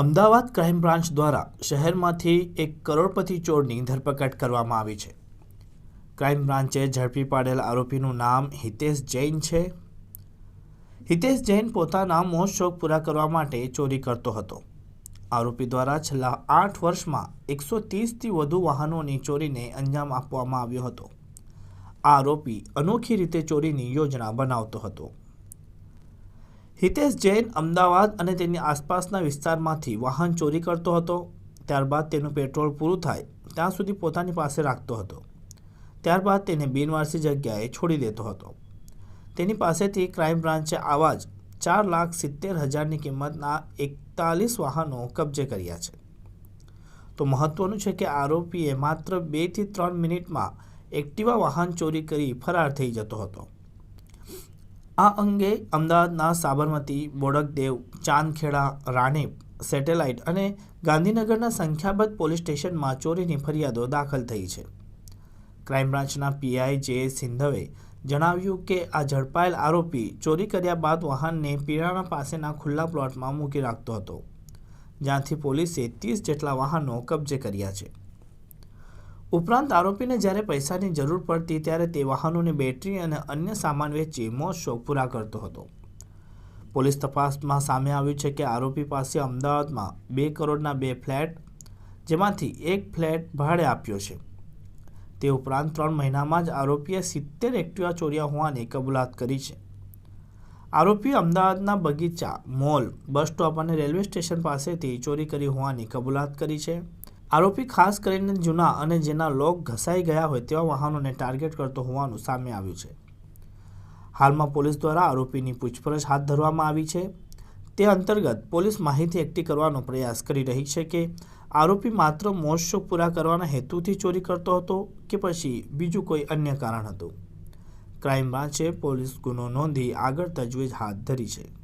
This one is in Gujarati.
અમદાવાદ ક્રાઇમ બ્રાન્ચ દ્વારા શહેરમાંથી એક કરોડપતિ ચોરની ધરપકડ કરવામાં આવી છે. ક્રાઇમ બ્રાન્ચે ઝડપી પાડેલ આરોપીનું નામ હિતેશ જૈન છે. હિતેશ જૈન પોતાના મોજ શોખ પૂરા કરવા માટે ચોરી કરતો હતો. આરોપી દ્વારા છેલ્લા આઠ વર્ષમાં એકસો ત્રીસથી વધુ વાહનોની ચોરીને અંજામ આપવામાં આવ્યો હતો. આ આરોપી અનોખી રીતે ચોરીની યોજના બનાવતો હતો. હિતેશ જૈન અમદાવાદ અને તેની આસપાસના વિસ્તારમાંથી વાહન ચોરી કરતો હતો. ત્યારબાદ તેનું પેટ્રોલ પૂરું થાય ત્યાં સુધી પોતાની પાસે રાખતો હતો. ત્યારબાદ તેને બિનવારસી જગ્યાએ છોડી દેતો હતો. તેની પાસેથી ક્રાઇમ બ્રાન્ચે આવા જ ચાર લાખ સિત્તેર હજારની કિંમતના એકતાલીસ વાહનો કબજે કર્યા છે. તો મહત્વનું છે કે આરોપીએ માત્ર બેથી ત્રણ મિનિટમાં એક્ટિવા વાહન ચોરી કરી ફરાર થઈ જતો હતો. આ અંગે અમદાવાદના સાબરમતી, બોડકદેવ, ચાંદખેડા, રાણેપ, સેટેલાઇટ અને ગાંધીનગરના સંખ્યાબંધ પોલીસ સ્ટેશનમાં ચોરીની ફરિયાદો દાખલ થઈ છે. ક્રાઇમ બ્રાન્ચના પીઆઈ જે. સિંધવે જણાવ્યું કે આ ઝડપાયેલ આરોપી ચોરી કર્યા બાદ વાહનને પીરાણા પાસેના ખુલ્લા પ્લોટમાં મૂકી રાખતો હતો. જ્યાંથી પોલીસે ત્રીસ જેટલા વાહનો કબજે કર્યા છે. ઉપરાંત આરોપીને જ્યારે પૈસાની જરૂર પડતી ત્યારે તે વાહનોની બેટરી અને અન્ય સામાન વેચી મોજ શોખ પૂરા કરતો હતો. પોલીસ તપાસમાં સામે આવ્યું છે કે આરોપી પાસે અમદાવાદમાં બે કરોડના બે ફ્લેટ, જેમાંથી એક ફ્લેટ ભાડે આપ્યો છે. તે ઉપરાંત ત્રણ મહિનામાં જ આરોપીએ સિત્તેર એક્ટિવા ચોર્યા હોવાની કબૂલાત કરી છે. આરોપીએ અમદાવાદના બગીચા, મોલ, બસ સ્ટોપ અને રેલવે સ્ટેશન પાસેથી ચોરી કરી હોવાની કબૂલાત કરી છે. આરોપી ખાસ કરીને જૂના અને જેના લોક ઘસાઈ ગયા હોય તેવા વાહનોને ટાર્ગેટ કરતો હોવાનું સામે આવ્યું છે. હાલમાં પોલીસ દ્વારા આરોપીની પૂછપરછ હાથ ધરવામાં આવી છે. તે અંતર્ગત પોલીસ માહિતી એકઠી કરવાનો પ્રયાસ કરી રહી છે કે આરોપી માત્ર મોજ શોખ પૂરા કરવાના હેતુથી ચોરી કરતો હતો કે પછી બીજું કોઈ અન્ય કારણ હતું. ક્રાઇમ બ્રાન્ચે પોલીસ ગુનો નોંધી આગળ તજવીજ હાથ ધરી છે.